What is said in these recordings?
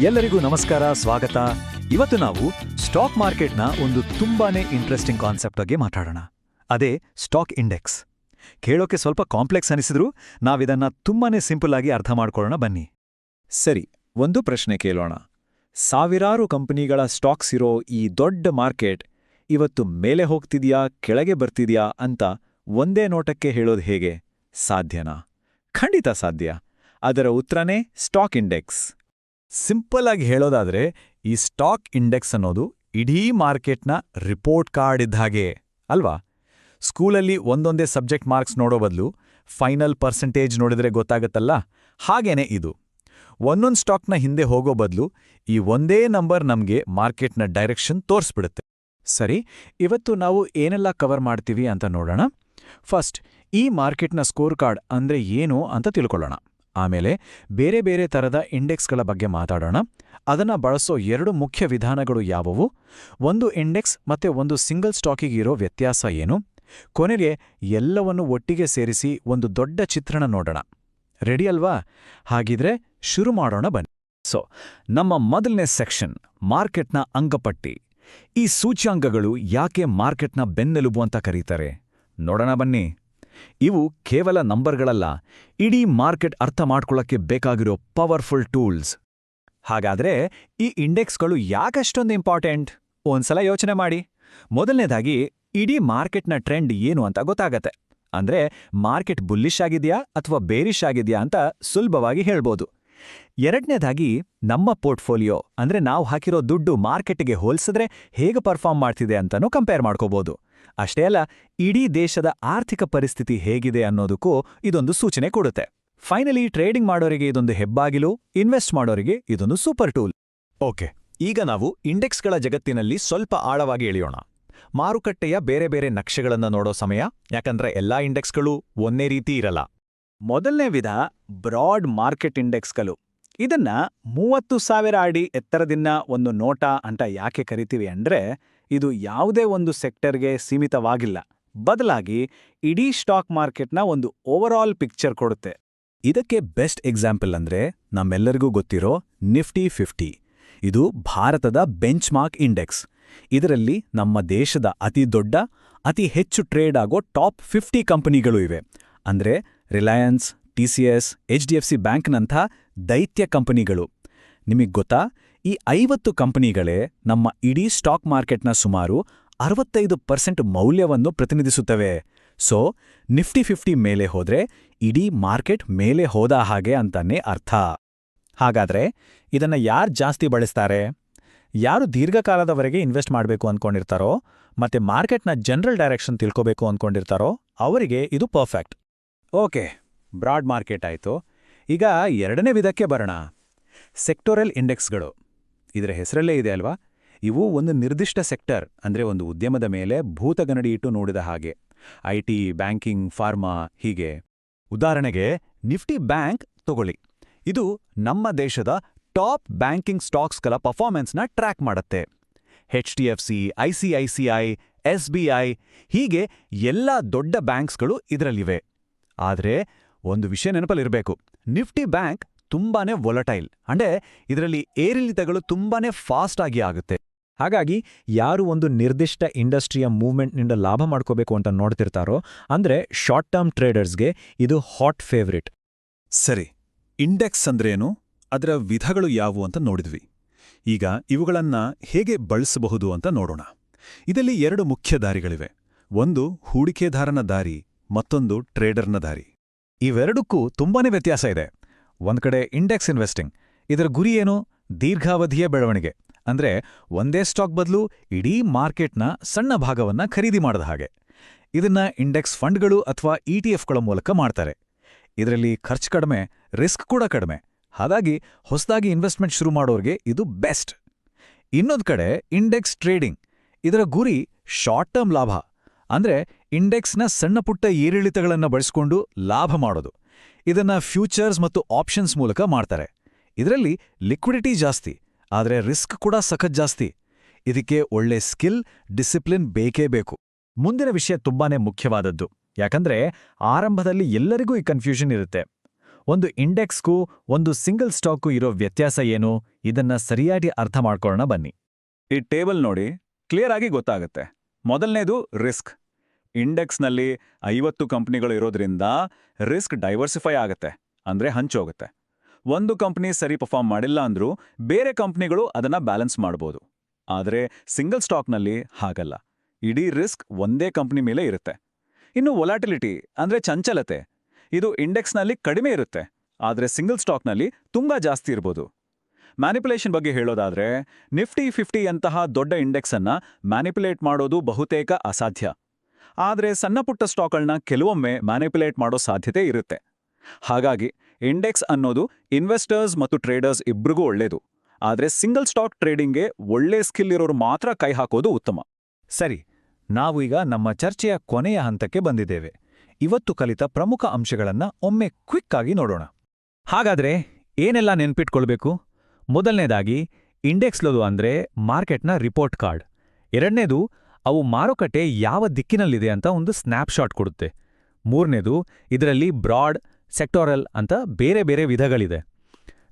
ಎಲ್ಲರಿಗೂ ನಮಸ್ಕಾರ, ಸ್ವಾಗತ. ಇವತ್ತು ನಾವು ಸ್ಟಾಕ್ ಮಾರ್ಕೆಟ್ನ ಒಂದು ತುಂಬಾನೇ ಇಂಟ್ರೆಸ್ಟಿಂಗ್ ಕಾನ್ಸೆಪ್ಟ್ ಬಗ್ಗೆ ಮಾತಾಡೋಣ. ಅದೇ ಸ್ಟಾಕ್ ಇಂಡೆಕ್ಸ್ ಕೇಳೋಕೆ ಸ್ವಲ್ಪ ಕಾಂಪ್ಲೆಕ್ಸ್ ಅನಿಸಿದ್ರೂ ನಾವಿದನ್ನ ತುಂಬಾನೇ ಸಿಂಪಲ್ ಆಗಿ ಅರ್ಥ ಮಾಡ್ಕೊಳ್ಳೋಣ, ಬನ್ನಿ. ಸರಿ, ಒಂದು ಪ್ರಶ್ನೆ ಕೇಳೋಣ. ಸಾವಿರಾರು ಕಂಪನಿಗಳ ಸ್ಟಾಕ್ಸ್ ಇರೋ ಈ ದೊಡ್ಡ ಮಾರ್ಕೆಟ್ ಇವತ್ತು ಮೇಲೆ ಹೋಗ್ತಿದ್ಯಾ, ಕೆಳಗೆ ಬರ್ತಿದ್ಯಾ ಅಂತ ಒಂದೇ ನೋಟಕ್ಕೆ ಹೇಳೋದು ಹೇಗೆ? ಸಾಧ್ಯನಾ? ಖಂಡಿತ ಸಾಧ್ಯ. ಅದರ ಉತ್ತರನೇ ಸ್ಟಾಕ್ ಇಂಡೆಕ್ಸ್ ಸಿಂಪಲ್ ಆಗಿ ಹೇಳೋದಾದ್ರೆ, ಈ ಸ್ಟಾಕ್ ಇಂಡೆಕ್ಸ್ ಅನ್ನೋದು ಇಡೀ ಮಾರ್ಕೆಟ್ನ ರಿಪೋರ್ಟ್ ಕಾರ್ಡ್ ಇದ್ದ ಹಾಗೆ, ಅಲ್ವಾ? ಸ್ಕೂಲಲ್ಲಿ ಒಂದೊಂದೇ ಸಬ್ಜೆಕ್ಟ್ ಮಾರ್ಕ್ಸ್ ನೋಡೋ ಬದಲು ಫೈನಲ್ ಪರ್ಸೆಂಟೇಜ್ ನೋಡಿದ್ರೆ ಗೊತ್ತಾಗತ್ತಲ್ಲ? ಹಾಗೇನೆ ಇದು. ಒಂದೊಂದು ಸ್ಟಾಕ್ನ ಹಿಂದೆ ಹೋಗೋ ಬದಲು ಈ ಒಂದೇ ನಂಬರ್ ನಮಗೆ ಮಾರ್ಕೆಟ್ನ ಡೈರೆಕ್ಷನ್ ತೋರಿಸ್ಬಿಡುತ್ತೆ. ಸರಿ, ಇವತ್ತು ನಾವು ಏನೆಲ್ಲ ಕವರ್ ಮಾಡ್ತೀವಿ ಅಂತ ನೋಡೋಣ. ಫಸ್ಟ್ ಈ ಮಾರ್ಕೆಟ್ನ ಸ್ಕೋರ್ ಕಾರ್ಡ್ ಅಂದ್ರೆ ಏನು ಅಂತ ತಿಳ್ಕೊಳ್ಳೋಣ. ಆಮೇಲೆ ಬೇರೆ ಬೇರೆ ತರದ ಇಂಡೆಕ್ಸ್ಗಳ ಬಗ್ಗೆ ಮಾತಾಡೋಣ. ಅದನ್ನ ಬಳಸೋ ಎರಡು ಮುಖ್ಯ ವಿಧಾನಗಳು ಯಾವುವು? ಒಂದು ಇಂಡೆಕ್ಸ್ ಮತ್ತೆ ಒಂದು ಸಿಂಗಲ್ ಸ್ಟಾಕಿಗಿರೋ ವ್ಯತ್ಯಾಸ ಏನು? ಕೊನೆಗೆ ಎಲ್ಲವನ್ನು ಒಟ್ಟಿಗೆ ಸೇರಿಸಿ ಒಂದು ದೊಡ್ಡ ಚಿತ್ರಣ ನೋಡೋಣ. ರೆಡಿ ಅಲ್ವಾ? ಹಾಗಿದ್ರೆ ಶುರು ಮಾಡೋಣ ಬನ್ನಿ. ಸೊ ನಮ್ಮ ಮೊದಲನೇ ಸೆಕ್ಷನ್, ಮಾರ್ಕೆಟ್ನ ಅಂಗಪಟ್ಟಿ ಈ ಸೂಚ್ಯಾಂಕಗಳು ಯಾಕೆ ಮಾರ್ಕೆಟ್ನ ಬೆನ್ನೆಲುಬು ಅಂತ ಕರೀತಾರೆ? ನೋಡೋಣ ಬನ್ನಿ. ಇವು ಕೇವಲ ನಂಬರ್ಗಳಲ್ಲ, ಇಡೀ ಮಾರ್ಕೆಟ್ ಅರ್ಥ ಮಾಡ್ಕೊಳ್ಳೋಕ್ಕೆ ಬೇಕಾಗಿರೋ ಪವರ್ಫುಲ್ ಟೂಲ್ಸ್. ಹಾಗಾದ್ರೆ ಈ ಇಂಡೆಕ್ಸ್ಗಳು ಯಾಕಷ್ಟೊಂದು ಇಂಪಾರ್ಟೆಂಟ್? ಒಂದ್ಸಲ ಯೋಚನೆ ಮಾಡಿ. ಮೊದಲನೇದಾಗಿ, ಇಡೀ ಮಾರ್ಕೆಟ್ನ ಟ್ರೆಂಡ್ ಏನು ಅಂತ ಗೊತ್ತಾಗತ್ತೆ. ಅಂದ್ರೆ ಮಾರ್ಕೆಟ್ ಬುಲ್ಲಿಶ್ ಆಗಿದೆಯಾ ಅಥವಾ ಬೇರಿಶ್ ಆಗಿದೆಯಾ ಅಂತ ಸುಲಭವಾಗಿ ಹೇಳ್ಬೋದು. ಎರಡನೇದಾಗಿ, ನಮ್ಮ ಪೋರ್ಟ್ಫೋಲಿಯೋ, ಅಂದ್ರೆ ನಾವು ಹಾಕಿರೋ ದುಡ್ಡು ಮಾರ್ಕೆಟ್ಗೆ ಹೋಲಿಸಿದ್ರೆ ಹೇಗೆ ಪರ್ಫಾರ್ಮ್ ಮಾಡ್ತಿದೆ ಅಂತನೂ ಕಂಪೇರ್ ಮಾಡ್ಕೋಬಹುದು ಅಷ್ಟೇ ಅಲ್ಲ, ಇಡೀ ದೇಶದ ಆರ್ಥಿಕ ಪರಿಸ್ಥಿತಿ ಹೇಗಿದೆ ಅನ್ನೋದಕ್ಕೂ ಇದೊಂದು ಸೂಚನೆ ಕೊಡುತ್ತೆ. ಫೈನಲಿ ಟ್ರೇಡಿಂಗ್ ಮಾಡೋರಿಗೆ ಇದೊಂದು ಹೆಬ್ಬಾಗಿಲು ಇನ್ವೆಸ್ಟ್ ಮಾಡೋರಿಗೆ ಇದೊಂದು ಸೂಪರ್ ಟೂಲ್ ಓಕೆ ಈಗ ನಾವು ಇಂಡೆಕ್ಸ್ಗಳ ಜಗತ್ತಿನಲ್ಲಿ ಸ್ವಲ್ಪ ಆಳವಾಗಿ ಇಳಿಯೋಣ ಮಾರುಕಟ್ಟೆಯ ಬೇರೆ ಬೇರೆ ನಕ್ಷೆಗಳನ್ನು ನೋಡೋ ಸಮಯ, ಯಾಕಂದ್ರೆ ಎಲ್ಲಾ ಇಂಡೆಕ್ಸ್ಗಳು ಒಂದೇ ರೀತಿ ಇರಲ್ಲ. ಮೊದಲನೇ ವಿಧ ಬ್ರಾಡ್ ಮಾರ್ಕೆಟ್ ಇಂಡೆಕ್ಸ್ಗಳು ಇದನ್ನ ಮೂವತ್ತು ಸಾವಿರ ಅಡಿ ಎತ್ತರದಿಂದ ಒಂದು ನೋಟ ಅಂತ ಯಾಕೆ ಕರಿತೀವಿ ಅಂದ್ರೆ, ಇದು ಯಾವುದೇ ಒಂದು ಸೆಕ್ಟರ್ಗೆ ಸೀಮಿತವಾಗಿಲ್ಲ. ಬದಲಾಗಿ ಇಡೀ ಸ್ಟಾಕ್ ಮಾರ್ಕೆಟ್ನ ಒಂದು ಓವರಾಲ್ ಪಿಕ್ಚರ್ ಕೊಡುತ್ತೆ. ಇದಕ್ಕೆ ಬೆಸ್ಟ್ ಎಕ್ಸಾಂಪಲ್ ಅಂದ್ರೆ ನಮ್ಮೆಲ್ಲರಿಗೂ ಗೊತ್ತಿರೋ ನಿಫ್ಟಿ ಫಿಫ್ಟಿ. ಇದು ಭಾರತದ ಬೆಂಚ್ ಇಂಡೆಕ್ಸ್. ಇದರಲ್ಲಿ ನಮ್ಮ ದೇಶದ ಅತಿ ದೊಡ್ಡ, ಅತಿ ಹೆಚ್ಚು ಟ್ರೇಡ್ ಆಗೋ ಟಾಪ್ ಫಿಫ್ಟಿ ಕಂಪನಿಗಳು ಇವೆ. ಅಂದ್ರೆ ರಿಲಯನ್ಸ್ ಟಿಸಿಎಸ್ ಸಿ ಬ್ಯಾಂಕ್ನಂಥ ದೈತ್ಯ ಕಂಪನಿಗಳು. ನಿಮಗೆ ಗೊತ್ತಾ? ಈ ಐವತ್ತು ಕಂಪನಿಗಳೇ ನಮ್ಮ ಇಡೀ ಸ್ಟಾಕ್ ಮಾರ್ಕೆಟ್ನ ಸುಮಾರು ಅರವತ್ತೈದು ಪರ್ಸೆಂಟ್ ಮೌಲ್ಯವನ್ನು ಪ್ರತಿನಿಧಿಸುತ್ತವೆ. ಸೊ, ನಿಫ್ಟಿ ಫಿಫ್ಟಿ ಮೇಲೆ ಹೋದ್ರೆ ಇಡೀ ಮಾರ್ಕೆಟ್ ಮೇಲೆ ಹೋದ ಹಾಗೆ ಅಂತಾನೆ ಅರ್ಥ. ಹಾಗಾದ್ರೆ ಇದನ್ನ ಯಾರು ಜಾಸ್ತಿ ಬಳಸ್ತಾರೆ? ಯಾರು ದೀರ್ಘಕಾಲದವರೆಗೆ ಇನ್ವೆಸ್ಟ್ ಮಾಡಬೇಕು ಅನ್ಕೊಂಡಿರ್ತಾರೋ, ಮತ್ತೆ ಮಾರ್ಕೆಟ್ನ ಜನರಲ್ ಡೈರೆಕ್ಷನ್ ತಿಳ್ಕೋಬೇಕು ಅನ್ಕೊಂಡಿರ್ತಾರೋ, ಅವರಿಗೆ ಇದು ಪರ್ಫೆಕ್ಟ್. ಓಕೆ, ಬ್ರಾಡ್ ಮಾರ್ಕೆಟ್ ಆಯ್ತು. ಈಗ ಎರಡನೇ ವಿಧಕ್ಕೆ ಬರೋಣ. ಸೆಕ್ಟೋರಲ್ ಇಂಡೆಕ್ಸ್ಗಳು. ಇದರ ಹೆಸರಲ್ಲೇ ಇದೆ ಅಲ್ವಾ? ಇವು ಒಂದು ನಿರ್ದಿಷ್ಟ ಸೆಕ್ಟರ್, ಅಂದ್ರೆ ಒಂದು ಉದ್ಯಮದ ಮೇಲೆ ಭೂತಗನ್ನಡಿ ಇಟ್ಟು ನೋಡಿದ ಹಾಗೆ. ಐಟಿ ಬ್ಯಾಂಕಿಂಗ್, ಫಾರ್ಮಾ, ಹೀಗೆ. ಉದಾಹರಣೆಗೆ, ನಿಫ್ಟಿ ಬ್ಯಾಂಕ್ ತಗೊಳ್ಳಿ. ಇದು ನಮ್ಮ ದೇಶದ ಟಾಪ್ ಬ್ಯಾಂಕಿಂಗ್ ಸ್ಟಾಕ್ಸ್ಗಳ ಪರ್ಫಾರ್ಮೆನ್ಸ್ನ ಟ್ರ್ಯಾಕ್ ಮಾಡುತ್ತೆ. H D F C, I C I C I, S B I, ಹೀಗೆ ಎಲ್ಲ ದೊಡ್ಡ ಬ್ಯಾಂಕ್ಸ್ಗಳು ಇದರಲ್ಲಿವೆ. ಆದರೆ ಒಂದು ವಿಷಯ ನೆನಪಲ್ಲಿರಬೇಕು. ನಿಫ್ಟಿ ಬ್ಯಾಂಕ್ ತುಂಬಾನೇ ವೊಲಟೈಲ್ ಅಂದ್ರೆ ಇದರಲ್ಲಿ ಏರಿಳಿತಗಳು ತುಂಬಾನೇ ಫಾಸ್ಟ್ ಆಗಿ ಆಗುತ್ತೆ. ಹಾಗಾಗಿ ಯಾರು ಒಂದು ನಿರ್ದಿಷ್ಟ ಇಂಡಸ್ಟ್ರಿಯ ಮೂವ್ಮೆಂಟ್ನಿಂದ ಲಾಭ ಮಾಡ್ಕೋಬೇಕು ಅಂತ ನೋಡ್ತಿರ್ತಾರೋ, ಅಂದ್ರೆ ಶಾರ್ಟ್ ಟರ್ಮ್ ಟ್ರೇಡರ್ಸ್ಗೆ ಇದು ಹಾಟ್ ಫೇವರಿಟ್ ಸರಿ ಇಂಡೆಕ್ಸ್ ಅಂದ್ರೇನು? ಅದರ ವಿಧಗಳು ಯಾವುವು ಅಂತ ನೋಡಿದ್ವಿ. ಈಗ ಇವುಗಳನ್ನ ಹೇಗೆ ಬಳಸಬಹುದು ಅಂತ ನೋಡೋಣ. ಇದರಲ್ಲಿ ಎರಡು ಮುಖ್ಯ ದಾರಿಗಳಿವೆ. ಒಂದು ಹೂಡಿಕೆದಾರನ ದಾರಿ, ಮತ್ತೊಂದು ಟ್ರೇಡರ್ನ ದಾರಿ. ಇವೆರಡಕ್ಕೂ ತುಂಬಾನೇ ವ್ಯತ್ಯಾಸ ಇದೆ. ಒಂದ್ಕಡೆ ಇಂಡೆಕ್ಸ್ ಇನ್ವೆಸ್ಟಿಂಗ್, ಇದರ ಗುರಿ ಏನು? ದೀರ್ಘಾವಧಿಯ ಬೆಳವಣಿಗೆ. ಅಂದ್ರೆ ಒಂದೇ ಸ್ಟಾಕ್ ಬದಲು ಇಡೀ ಮಾರ್ಕೆಟ್ನ ಸಣ್ಣ ಭಾಗವನ್ನ ಖರೀದಿ ಮಾಡದ ಹಾಗೆ. ಇದನ್ನ ಇಂಡೆಕ್ಸ್ ಫಂಡ್ಗಳು ಅಥವಾ ಇಟಿಎಫ್ಗಳ ಮೂಲಕ ಮಾಡ್ತಾರೆ. ಇದರಲ್ಲಿ ಖರ್ಚು ಕಡಿಮೆ, ರಿಸ್ಕ್ ಕೂಡ ಕಡಿಮೆ. ಹಾಗಾಗಿ ಹೊಸದಾಗಿ ಇನ್ವೆಸ್ಟ್ಮೆಂಟ್ ಶುರು ಮಾಡೋರಿಗೆ ಇದು ಬೆಸ್ಟ್. ಇನ್ನೊಂದು ಕಡೆ ಇಂಡೆಕ್ಸ್ ಟ್ರೇಡಿಂಗ್, ಇದರ ಗುರಿ ಶಾರ್ಟ್ ಟರ್ಮ್ ಲಾಭ. ಅಂದ್ರೆ ಇಂಡೆಕ್ಸ್ನ ಸಣ್ಣಪುಟ್ಟ ಏರಿಳಿತಗಳನ್ನು ಬಳಸಿಕೊಂಡು ಲಾಭ ಮಾಡೋದು. ಇದನ್ನ ಫ್ಯೂಚರ್ಸ್ ಮತ್ತು ಆಪ್ಷನ್ಸ್ ಮೂಲಕ ಮಾಡ್ತಾರೆ. ಇದರಲ್ಲಿ ಲಿಕ್ವಿಡಿಟಿ ಜಾಸ್ತಿ, ಆದರೆ ರಿಸ್ಕ್ ಕೂಡ ಸಖತ್ ಜಾಸ್ತಿ. ಇದಕ್ಕೆ ಒಳ್ಳೆ ಸ್ಕಿಲ್, ಡಿಸಿಪ್ಲಿನ್ ಬೇಕೇ ಬೇಕು. ಮುಂದಿನ ವಿಷಯ ತುಂಬಾನೇ ಮುಖ್ಯವಾದದ್ದು. ಯಾಕಂದ್ರೆ ಆರಂಭದಲ್ಲಿ ಎಲ್ಲರಿಗೂ ಈ ಕನ್ಫ್ಯೂಷನ್ ಇರುತ್ತೆ. ಒಂದು ಇಂಡೆಕ್ಸ್ಗೂ ಒಂದು ಸಿಂಗಲ್ ಸ್ಟಾಕ್ಗೂ ಇರೋ ವ್ಯತ್ಯಾಸ ಏನು? ಇದನ್ನ ಸರಿಯಾಗಿ ಅರ್ಥ ಮಾಡ್ಕೊಳ್ಳೋಣ ಬನ್ನಿ. ಈ ಟೇಬಲ್ ನೋಡಿ, ಕ್ಲಿಯರ್ ಆಗಿ ಗೊತ್ತಾಗುತ್ತೆ. ಮೊದಲನೇದು ರಿಸ್ಕ್. ಇಂಡೆಕ್ಸ್ನಲ್ಲಿ ಐವತ್ತು ಕಂಪ್ನಿಗಳು ಇರೋದ್ರಿಂದ ರಿಸ್ಕ್ ಡೈವರ್ಸಿಫೈ ಆಗುತ್ತೆ, ಅಂದ್ರೆ ಹಂಚೋಗುತ್ತೆ. ಒಂದು ಕಂಪ್ನಿ ಸರಿ ಪರ್ಫಾರ್ಮ್ ಮಾಡಿಲ್ಲ ಅಂದರೂ ಬೇರೆ ಕಂಪ್ನಿಗಳು ಅದನ್ನ ಬ್ಯಾಲೆನ್ಸ್ ಮಾಡ್ಬೋದು. ಆದರೆ ಸಿಂಗಲ್ ಸ್ಟಾಕ್ನಲ್ಲಿ ಹಾಗಲ್ಲ. ಇಡೀ ರಿಸ್ಕ್ ಒಂದೇ ಕಂಪ್ನಿ ಮೇಲೆ ಇರುತ್ತೆ. ಇನ್ನು ವೊಲಾಟಿಲಿಟಿ, ಅಂದ್ರೆ ಚಂಚಲತೆ, ಇದು ಇಂಡೆಕ್ಸ್ನಲ್ಲಿ ಕಡಿಮೆ ಇರುತ್ತೆ, ಆದರೆ ಸಿಂಗಲ್ ಸ್ಟಾಕ್ನಲ್ಲಿ ತುಂಬಾ ಜಾಸ್ತಿ ಇರ್ಬೋದು. ಮ್ಯಾನಿಪುಲೇಷನ್ ಬಗ್ಗೆ ಹೇಳೋದಾದ್ರೆ, ನಿಫ್ಟಿ ಫಿಫ್ಟಿ ಅಂತಹ ದೊಡ್ಡ ಇಂಡೆಕ್ಸ್ ಅನ್ನ ಮ್ಯಾನಿಪುಲೇಟ್ ಮಾಡೋದು ಬಹುತೇಕ ಅಸಾಧ್ಯ. ಆದರೆ ಸಣ್ಣಪುಟ್ಟ ಸ್ಟಾಕ್ಗಳನ್ನ ಕೆಲವೊಮ್ಮೆ ಮ್ಯಾನಿಪುಲೇಟ್ ಮಾಡೋ ಸಾಧ್ಯತೆ ಇರುತ್ತೆ. ಹಾಗಾಗಿ ಇಂಡೆಕ್ಸ್ ಅನ್ನೋದು ಇನ್ವೆಸ್ಟರ್ಸ್ ಮತ್ತು ಟ್ರೇಡರ್ಸ್ ಇಬ್ರಿಗೂ ಒಳ್ಳೇದು. ಆದರೆ ಸಿಂಗಲ್ ಸ್ಟಾಕ್ ಟ್ರೇಡಿಂಗ್ಗೆ ಒಳ್ಳೆ ಸ್ಕಿಲ್ ಇರೋರು ಮಾತ್ರ ಕೈ ಹಾಕೋದು ಉತ್ತಮ. ಸರಿ, ನಾವು ಈಗ ನಮ್ಮ ಚರ್ಚೆಯ ಕೊನೆಯ ಹಂತಕ್ಕೆ ಬಂದಿದ್ದೇವೆ. ಇವತ್ತು ಕಲಿತ ಪ್ರಮುಖ ಅಂಶಗಳನ್ನ ಒಮ್ಮೆ ಕ್ವಿಕ್ ಆಗಿ ನೋಡೋಣ. ಹಾಗಾದ್ರೆ ಏನೆಲ್ಲ ನೆನ್ಪಿಟ್ಕೊಳ್ಬೇಕು? ಮೊದಲನೇದಾಗಿ, ಇಂಡೆಕ್ಸ್ಲೋದು ಅಂದ್ರೆ ಮಾರ್ಕೆಟ್ನ ರಿಪೋರ್ಟ್ ಕಾರ್ಡ್. ಎರಡನೇದು ಅವು ಮಾರುಕಟ್ಟೆ ಯಾವ ದಿಕ್ಕಿನಲ್ಲಿದೆ ಅಂತ ಒಂದು ಸ್ನ್ಯಾಪ್ಶಾಟ್ ಕೊಡುತ್ತೆ. ಮೂರನೇದು, ಇದರಲ್ಲಿ ಬ್ರಾಡ್, ಸೆಕ್ಟೋರಲ್ ಅಂತ ಬೇರೆ ಬೇರೆ ವಿಧಗಳಿದೆ.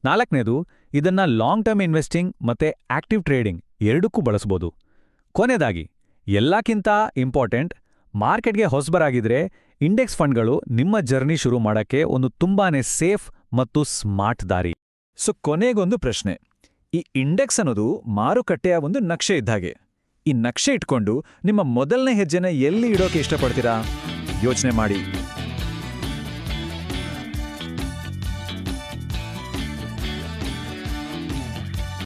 ನಾಲ್ಕನೇದು, ಇದನ್ನ ಲಾಂಗ್ ಟರ್ಮ್ ಇನ್ವೆಸ್ಟಿಂಗ್ ಮತ್ತೆ ಆಕ್ಟಿವ್ ಟ್ರೇಡಿಂಗ್ ಎರಡಕ್ಕೂ ಬಳಸ್ಬೋದು. ಕೊನೆಯದಾಗಿ ಎಲ್ಲಕ್ಕಿಂತ ಇಂಪಾರ್ಟೆಂಟ್, ಮಾರ್ಕೆಟ್ಗೆ ಹೊಸಬರಾಗಿದ್ರೆ ಇಂಡೆಕ್ಸ್ ಫಂಡ್ಗಳು ನಿಮ್ಮ ಜರ್ನಿ ಶುರು ಮಾಡಕ್ಕೆ ಒಂದು ತುಂಬಾನೇ ಸೇಫ್ ಮತ್ತು ಸ್ಮಾರ್ಟ್ ದಾರಿ. ಸೊ ಕೊನೆಗೊಂದು ಪ್ರಶ್ನೆ, ಈ ಇಂಡೆಕ್ಸ್ ಅನ್ನೋದು ಮಾರುಕಟ್ಟೆಯ ಒಂದು ನಕ್ಷೆ ಇದ್ದಾಗೆ ಈ ನಕ್ಷೆ ಇಟ್ಕೊಂಡು ನಿಮ್ಮ ಮೊದಲನೇ ಹೆಜ್ಜೆನ ಎಲ್ಲಿ ಇಡೋಕೆ ಇಷ್ಟಪಡ್ತೀರಾ? ಯೋಚನೆ ಮಾಡಿ.